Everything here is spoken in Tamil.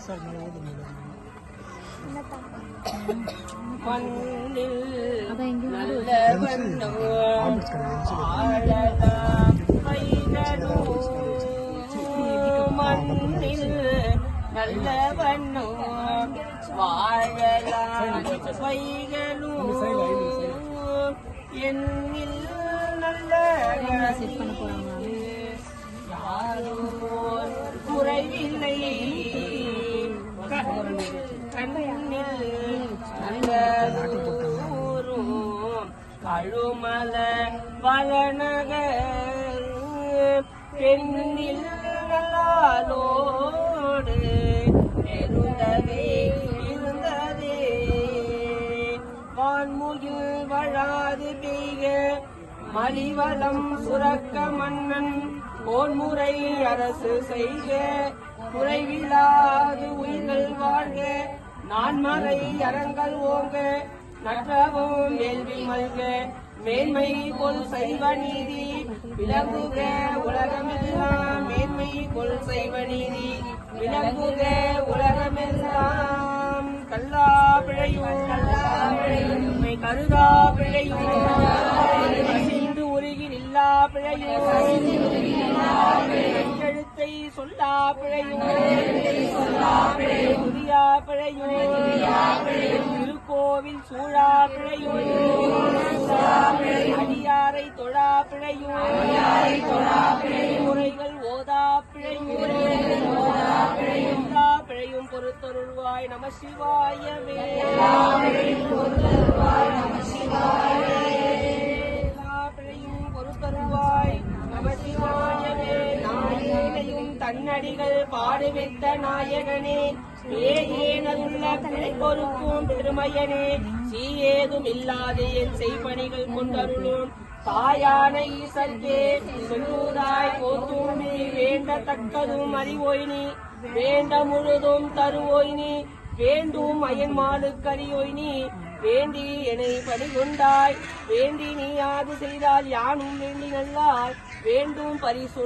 சார் பெருசா இருந்தாலும் ஓடுது மேல. நல்ல வண்ணோ வாழலாம் வைகளும் இருந்துச்சு. நல்ல அழுமல வளநகர் பெண்ணில் நல்லாலோடு இருந்ததே. வான்முகில் வழாது பெய்க மலிவளம் சுரக்க மன்னன் போன்முறை அரசு செய்க குறைவில்லாது உயிர்கள் வாழ்க நான் மறை அறங்கள் ஓங்க நற்றவும் வேள்வி மல்க மேன்மை கொள் செய்வ நீதி விளங்குக உலகமெல்லாம் மேன்மை கொள் செய்வ நீதி விளங்குக உலகமெல்லாம். கல்லா பிழையும் கருதா பிழையும் அசைந்து உருகி நில்லா பிழையும் எழுத்தை சொல்லா பிழையும் புதியா பிழையும் கோவில் சூழா பிழையும் அடியாரை தொழா பிழையும் முறைகள் ஓதா பிழையும் எல்லா பிழையும் பொறுத்தருள்வாய் நம சிவாயவே எல்லா தன்னடிகள் பாடுவித்த நாயகனே ஏனதுள்ள பிழை பொறுக்கும் பெருமையனே சீயேதும் இல்லாது என் செய்பணிகள் கொண்டருளும். தாயான ஈசற்கே சொல்லுவதாய் போத்தூமி வேண்டத்தக்கதும் அறிவோய்னி வேண்ட முழுதும் தருவோய்னி வேண்டும் அயன்மாளுக்கரியோய்னி வேண்டி என்னை பணிகொண்டாய் வேண்டி நீ யாது செய்தால் யானும் வேண்டி நல்லாய் வேண்டும் பரிசு